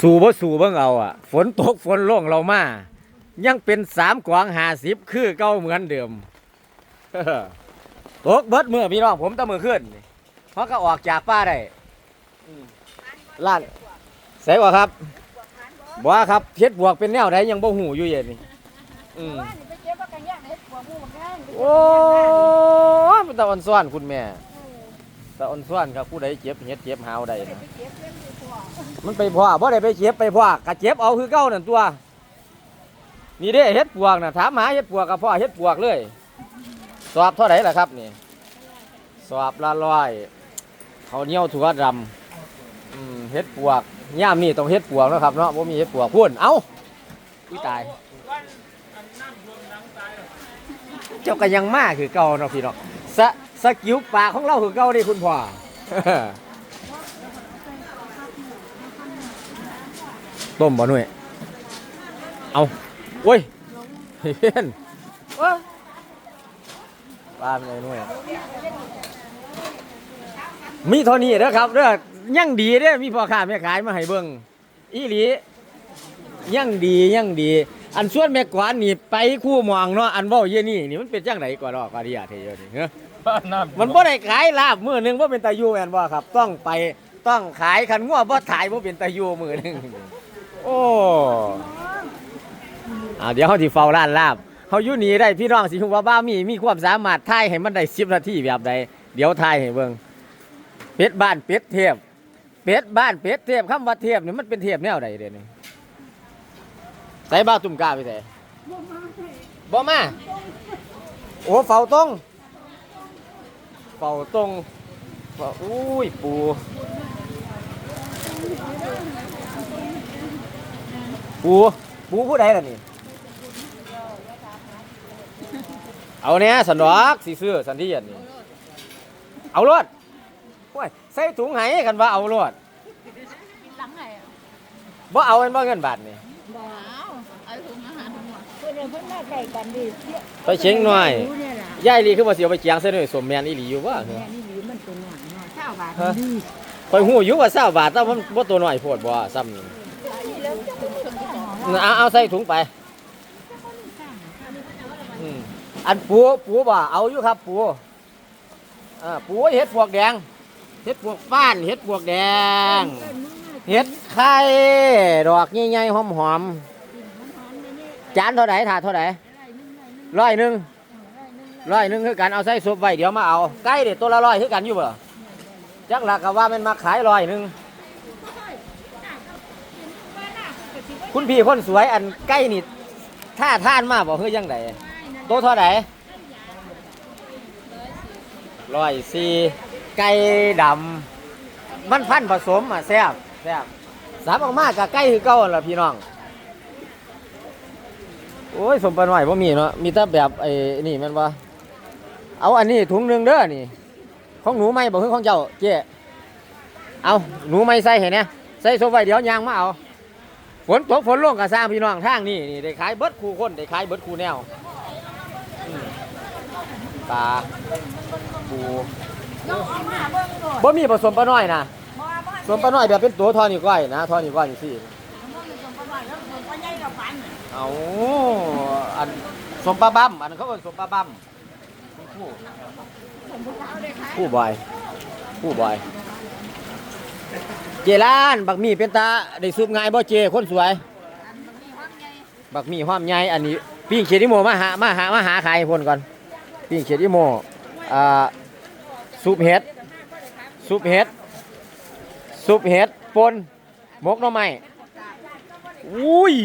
สู่บ่สู่เบิ่งเอาอะ ฝนตกฝนลงเรามายังเป็นสามกวางหาสิบคือเก่าเหมือนเดิมตกเบิดมือพี่น้องผมตะมือขึ้นเพราะก็ออกจากป้าได้ล้านใส่ว่าครับบ่ว่าครับเพชรบวกเป็นแนวใดยังบ่หูอยู่เย็นนี่อืมว่านี่ไปเก็บว่ากันย่างเฮ็ดหัวหมูบักแห้งโอ้ตะอ่อนซ้อนคุณแม่ตะอ่อนซ้อนครับผู้ใดเจ็บเฮ็ดเจ็บหาวใดนะ เก็บเล่นดีกว่ามันไปพ่อบ่ได้ไปเจ็บไปพ่อกะเจ็บเอาคือเก่านั่นตัว นี่เด้เฮ็ดปวกน่ะถามหาเฮ็ดปวกกับพ่อเฮ็ดปวกเลย สอบเท่าไหร่ล่ะครับนี่ สอบละร้อยเขาเหนียวถั่วดำอืมเฮ็ดปวกย่ามนี่ต้องเฮ็ดปวกนะครับเนาะบ่มีเฮ็ดปวกพุ่นเอ้าอุ้ยตายเจ้าก็ยังมาคือเก่าเนาะพี่เนาะสะสกิลปากของเราคือเก่าดิคุณพ่อ ต้มบ่หน่วยเอาโอ้ยเห็นว้าปลาเป็นไงหน่วยมีเท่านี้เด้อครับเด้อยังดีเด้อมีพ่อค้าแม่ขายมาให้เบิ่งอีหลียังดียังดี อันส่วนแม่กวานนี่ไปคู่หมองเนาะอันเว้าเยี่ยนี่นี่มันเป็นจังไดก่อนเนาะกว่าที่อยากเทเยอะนี่เฮ้อมันบ่ได้ขายลาบมื้อหนึงบ่เป็นตายูแม่นบ่ครับ ต้องไปต้องขายคันงัวบ่ถ่ายบ่เป็นตายูมื้อหนึง โอ้อาเดี๋ยวเฮาสิเฝ้าร้านลาบเฮาอยู่นี่ได้พี่น้องสิฮู้ว่าบ้ามีมีความสามารถถ่ายให้มันได้10นาทีแบบใดเดี๋ยวถ่ายให้เบิ่งเป็ดบ้านเป็ดเทพเป็ดบ้านเป็ดเทพคำว่าเทพนี่มันเป็นเทพแนวใดเด้นี่ใส่บ้าตุ่มกาไปใส่บ่มาโอ้เฝ้าตรงเป่าตรงเป่าอุ้ยปู ปูปูผู้ใดล่ะนี่ เอาเนี่ยสันดอกสีเสื้อสันที่ยันนี่เอารถโอ้ยใส่ถุงไหกันว่าเอารถหลังไงอะบ่เอาเป็นบ่เงินบาทนี่บ่เอาเอาถุงอาหารถุงหัวเพิ่นเพิ่นมาใส่กันดิไปเชียงหน่อยรู้เนี่ยล่ะยายลีคือว่าสิเอาไปเจียงใส่หน่อยสมแมนอีหลีอยู่ว่าแม่นี่หรือมันตัวหน่อยเนาะเช้าบาทฮะดีคอยหูอยู่ว่า20บาทแต่มันบ่ตัวน้อยโพดบ่ซ้ำนี่ เอาเอาใส่ถุงไปอันปูปูบ่ เอาอยู่ครับปูอ่าปูเห็ดปวกแดง เห็ดปวกฟ้านเห็ดปวกแดง เห็ดไข่ดอกใหญ่ๆหอมๆจานเท่าไหร่ถาดเท่าไหร่ร้อยหนึ่งร้อยหนึ่งคือกันเอาใส่ซุปไว้เดี๋ยวมาเอาไก่เด็ดตัวละร้อยคือกันอยู่บ่จักหลักก็ว่ามันมาขายร้อยหนึ่ง คุณพี่คนสวยอันไก่นี่ท่าท่านมากบอกคือยังไงตัวเท่าไหร่ร้อยสี่ไก่ดำมันพันผสมอะแซ่บแซ่บสามออกมากกับไก่คือเก่าล่ะพี่น้อง โอ้ยสมปะหน่อยบ่มีเนาะมีแต่แบบไอ้นี่แม่นบ่เอาอันนี้ถุงหนึงเด้อนี่ ของหนูไม่บ่คือของเจ้าเจ๊เอาหนูไม่ใส่ให้แหน่ใส่โซไว้เดี๋ยวยางมาเอา ฝนตกฝนลงก็สร้างพี่น้องทางนี่นี่ได้ขายเบิดคู่คนได้ขายเบิดคู่แนวปลาปูน้องเบิ่มีผสมปลาน้อยนะบ่บ่สมปลาน้อยแบบเป็นตัวทอนี่ก้อยนะทอนี่ก้อยนี่สี่เอาอันสมปลาบั้มอันเขาเป็นสมปลาบั้มผู้บ่อยผู้บอยผู้บอย เจร้าน บักหมี่เป็นตาได้ซุปง่ายบ่เจคนสวย อันมันมีความใหญ่บักหมี่ความใหญ่อันนี้ปิ้งเขียดอิโมมาหามาหามาหาขายให้เพ่นก่อนปิ้งเขียดอิโมอ่าซุปเห็ดซุปเห็ดซุปเห็ดปนหมกหน่อไม้อุ้ย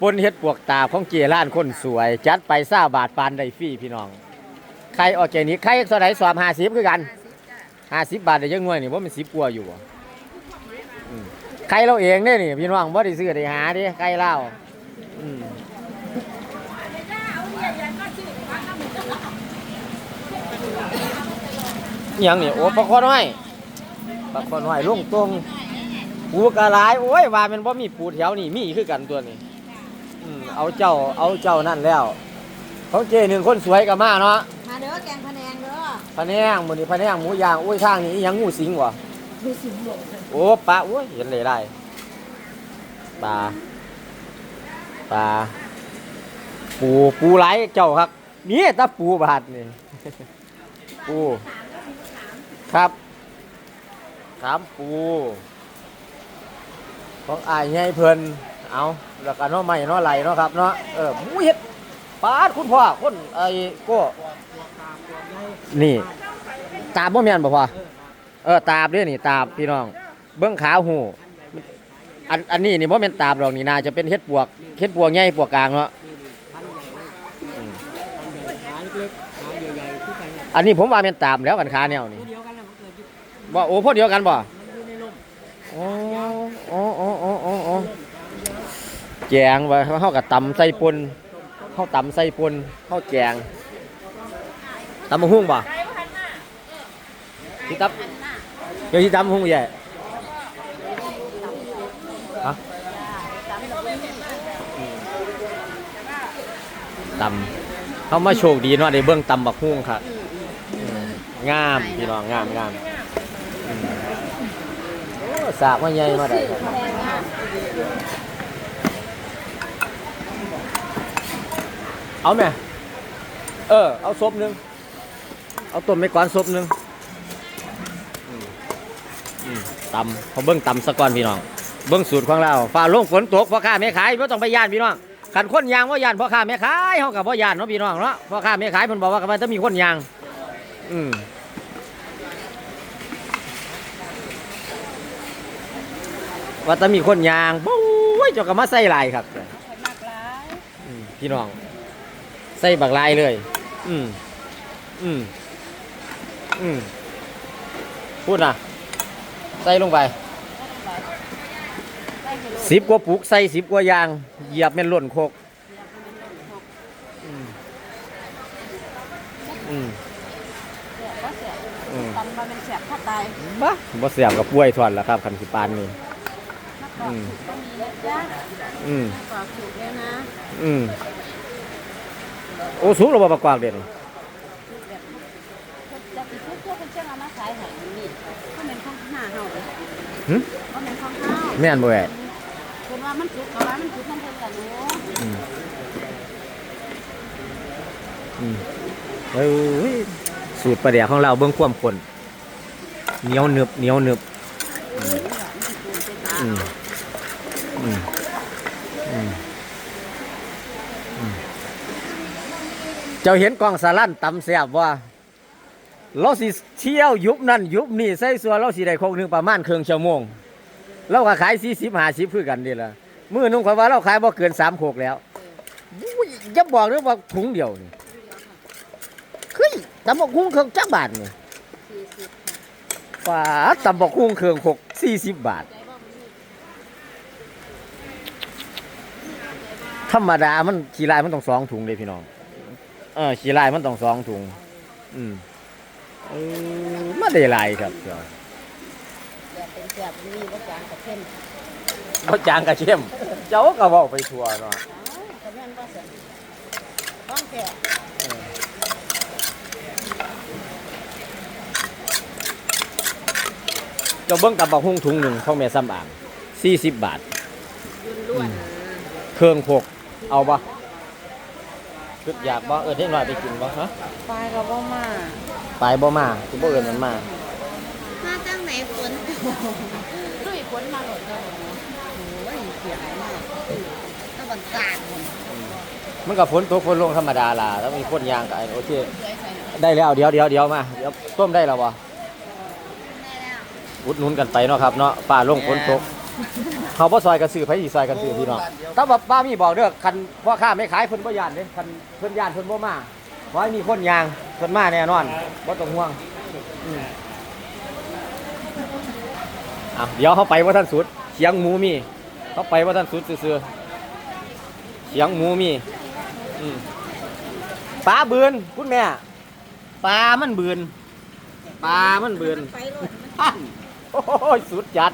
ปนเห็ดปวกตาของเจร้านคนสวย จัดไปซ่าบาทปานได้ฟรีพี่น้องใครออร์แกนิกใครสไดสอบหาสิบคือกัน ห้า ห้าสิบบาทได้ยังหน่วยนี่ว่ามันสิบกว่าอยู่บ่อืมใครเราเองเนี่ยนี่พี่น้องว่าได้ซื้อได้หาดิใครเล่าอืมอิหยังนี่โอ้ปลาคอน้อยปลาคอน้อยลงตรงปูกระหลายโอ้ยว่ามันบ่ามีปูแถวนี่มีคือกันตัวนี้เอาเจ้าเอาเจ้านั่นแล้วเของเจหนึ่งคนสวยกับมาเนาะมาเด้อแกงพะแนงเด้อ พะแนงมื้อนี้พะแนงหมูย่างโอ้ยทางนี้อิหยังงูสิงวะดูสิบโลโอ้ปลาโอ้ยเห็นเลยได้ปลาปลาปูปูไหลเจ้าครับนี่ตาปูบาดนี่ปูครับถามปูของอายไงเพิ่นเอาแล้วกันเนาะไม่เนาะไหลเนาะครับเนาะเออหมูเห็ดปาดคุณพ่อคนไอ้โก็ นี่ ตาบ่แม่นบ่พ่อเออตาบเด้อนี่ตาบพี่น้อง เบิ้งขาหูอันอันนี้นี่บ่แม่นตาบดอกนี่น่าจะเป็นเฮ็ดปวกเฮ็ดปวกใหญ่ปวกกลางเนาะอืมอันนี้ผมว่าแม่นตาบแล้วกันขาแนวนี่บ่โอ้พวกเดียวกันบ่โอ้โอ้โอ้โอ้โอ้โอ้แจงว่าเฮากับตำใส่ปนเฮาตำใส่ปนเฮาแจง ตำบักหุ่งบ่ที่ตับเดี๋ยวที่ตำบักหุ่งใหญ่ฮะตำเขามาโชคดีเนาะได้เบื้องตำบักฮุ่งครับอืมงามพี่น้องงามงามสากมาใหญ่มาได้เอาไหมเออ เอาซบหนึง เอาต้มไม่ก่อนซบหนึงอืมอืมตำเขาเบิ้งตำสะก่อนพี่น้อง เบิ้งสูตรของเราฝ่าลงฝนตกพ่อค้าแม่ขายไม่ต้องไปย่านพี่น้องขันคนยางว่าย่านพ่อค้าแม่ขายเขากับพ่ย่านเนาะพี่น้องเนาะพ่อค้าแม่ขายเพิ่นบอกว่ามันต้องมีคนยาง อืมว่าต้องมีคนยางปุ้ยเจ้าก็มาใส่ลายครับมากหลายอืมพี่น้อง ใส่บักลายเลย อืมอืม อืมพูดนะใส่ลงไปได้กิโลสิบกว่าปุกใส่สิบกว่ายางเหยียบแม่นล้นโคกอืมอืมเสียบก็เสียบอืมตำมาเป็นเสียบถ้าตายบ้าบ่เสียบกับป่วยทอนแล้วครับคันสิปานนี่นักกรอกถูกก็มีนะจ๊ะอืมนักกรอกถูกแล้วนะอืมโอ้สูงระบบประกวางเด่น ถูกแบบจะติดทุกตัวเป็น เจ้ามาขายให้นี่ก็เป็นข้องหน้าเฮาเลยหึก็เป็นข้องเฮาแม่นบ่แหวะเป็นว่ามันถูกกับว่ามันถูกทั้งเพิ่นกันเนาะอืมอืมเอ้ยสูตรประเดี๋ยวของเราเบิ่งความข้นเหนียวหนึบเหนียวหนึบอืมอืมอืมอืมเจ้าเห็นกองสาลั่นตำแซ่บว่า เราสิเที่ยวยุบนั่นยุบนี่ใส่สัวเราสิได้คงหนึ่งประมาณเครึ่งชั่วโมงเราก็ขายสี่สิบห้าสิบคือกันนี่ละมือนุ่งขอยว่าเราขายบ่เกินสามโขกแล้วอย่าบอกเลยว่าถุงเดียวนี่เฮ้ยตำบอกคุ้งเครื่องจักบาทนี่สี่สิบป้าตำบอกคุ้งเครื่องหกสี่สิบบาท ธรรมดามันขี้ลายมันต้องสองถุงเลยพี่น้อง เออขี้ลายมันต้องสองถุง อืม เออมาได้หลายครับเจ้าแบบเป็นเสียบนี่ว่าจางกับเข้มเขาจางกระเทียมเจ้าก็บอกไปทั่วเนาะเอ้าก็แม่นบ่เสียต้องแก่เจ้าเบิ้งตับบักหุ่งถุงหนึ่งของแม่ซ้ำอ่างสี่สิบบาท ยุ่นล้วนเครื่องพกเอาปะคืออยากบ่เออเท่หน่อยไปกินบ่ฮะปลายก็บ่มา ไปบ่มาคือบ่เอิญมันมา มาตั้งไหนฝนด้วยฝนมาหมดเลยโอ้ยเสียหายมากถ้าบันกาดหมดมันก็ฝนตกฝนลงธรรมดาล่ะแล้วมีคนยางกับโอเคเลื่อยใส่หน่อยได้แล้วเดี๋ยวเดี๋ยวเดี๋ยวมาเดี๋ยวต้มได้แล้วบ่ได้แล้วอุดหนุนกันไปเนาะครับเนาะป้าลงฝนตกเขาบ่ซอยกันซื้อไผสิซอยกันซื้อพี่น้องแต่ว่าป้ามีบอกเด้อคันพ่อค้าไม่ขายเพิ่นบ่ย่านเด้คันเพิ่นย่านเพิ่นบ่มา ขอให้มีคนยางเพิ่นมาแน่นอนบ่ต้องห่วงอืมอะเดี๋ยวเขาไปว่าท่านสุดเสียงหมูมี เขาไปว่าท่านสุดซื่อๆเสียงหมูมีอืมปลาเบือนคุณแม่ปลามันเบือนปลามันเบือนไปรถโอ้ยสุดจัด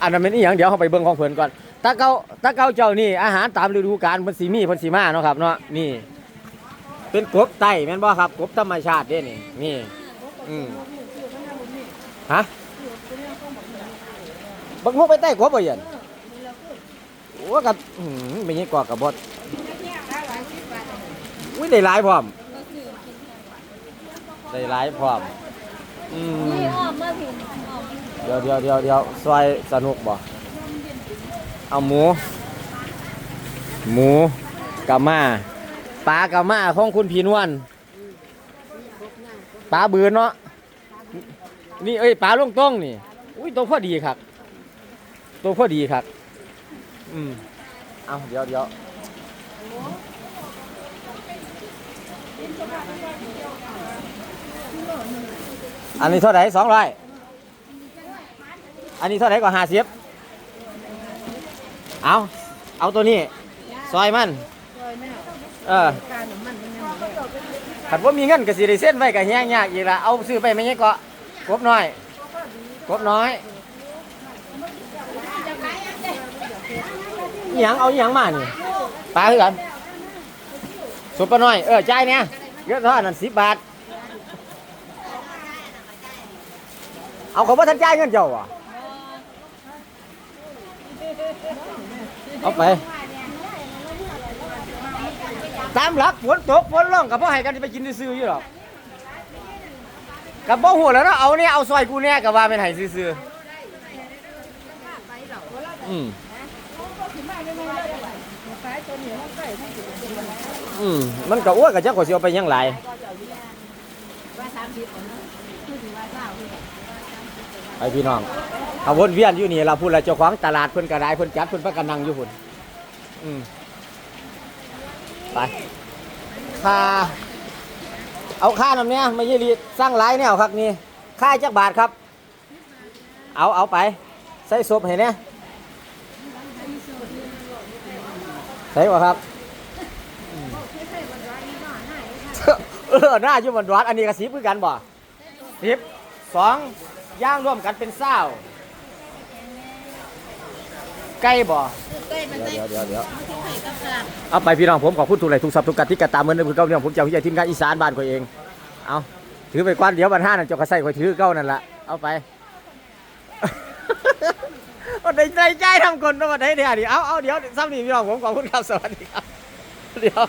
อันนั้นเป็นอีหยังเดี๋ยวเขาไปเบิ่งของเพิ่นก่อนตาเกาตาเกาเจ้านี่อาหารตามฤดูกาลเพิ่นสิมีเพิ่นสิมาเนาะครับเนาะนี่ เป็นกบไตแม่นบ่ครับกบธรรมชาติเด้นี่นี่อืมฮะบักมุกไปใต้กบบ่เย็นโอ้กับอื้อหือไม่ใช่กว่ากับบดอุ้ยได้หลายพร้อมได้หลายพร้อมอืมนี่อ้อมมามเดี๋ยวเดี๋ยวเดี๋ยวเดี๋ยวซอยสนุกบ่เอาหมู หมูกะมา ปลากะมาของคุณพีนวลปลาเบือนเนาะนี่เอ้ยปลาลงต้องนี่ อุ้ยตัวพอดีครับ ตัวพอดีครับ อืมเอาเดี๋ยวเดี๋ยวอันนี้เท่าไหร่สองร้อยอันนี้เท่าไหร่ก็ห้าสิบเอาเอาตัวนี้ ซอยมัน เออขัดว่ามีเงินก็สิได้เส้นไว้ก็แห้งยากอีกละเอาซื้อไปไม่ใช่กาะกบน้อยกบน้อยอหยังเอาอหยังมานี่ปลาคือกันสุปปลาน้อยเออจ่ายเนี่ยเยอะเท่านั้นสิบบาทเอาเขาบ่ทันจ่ายเงินเจ้าอะเอาไป ตามหลักฝนตกฝนร้องกับพ่อให้กันไปกินซื้อๆอยู่หรอกกับบ่หัวแล้วเนาะเอาเนี่ยเอาซอยกูเนี่ยกับว่าเป็นไห้ซื้อๆอืมอืมมันก็อ้วนกับเจ้าก็สิเอาไปยังหลายไปพี่น้องเอาวนเวียนอยู่นี่เราพูดแล้วเจ้าของตลาดเพิ่นกระไดเพิ่นจัดเพิ่นประกันนังอยู่พุ่นอืม ไปค่าเอาค่าน้ำเนี่ยไม่ใช่รีสร้างหลายแนวครับนี่ค่าจักบาทครับ เอาเอาไป ใส่ศพเห็นเนี่ยใส่บ่ครับเออหน้าอยู่บนดวัดอันนี้ก็สิบคือกันบ่สิบสองย่างร่วมกันเป็นเศร้า ใกล้บ่ใกล้มันได้เดี๋ยวเดี๋ยวเดี๋ยวไข่กับสลัดเอาไปพี่น้องผมขอบคุณทุกไหลายทุกสับทุกกัดที่กระตามเหมือนเดิมคือเก่าเนี่ยผมจะเอาที่ทีมงานอีสานบ้านตัวเอง เอาถือไปกว้านเดี๋ยวบันห้านั่นเจาก็ใส่คอยถือเก้านั่นละเอาไปวันใดใจใจทำคนวันใดเดี๋ยวดิเอาเอาเดี๋ยวซ้ำนี่พี่น้องผมขอบคุณครับสวัสดีครับเดี๋ยว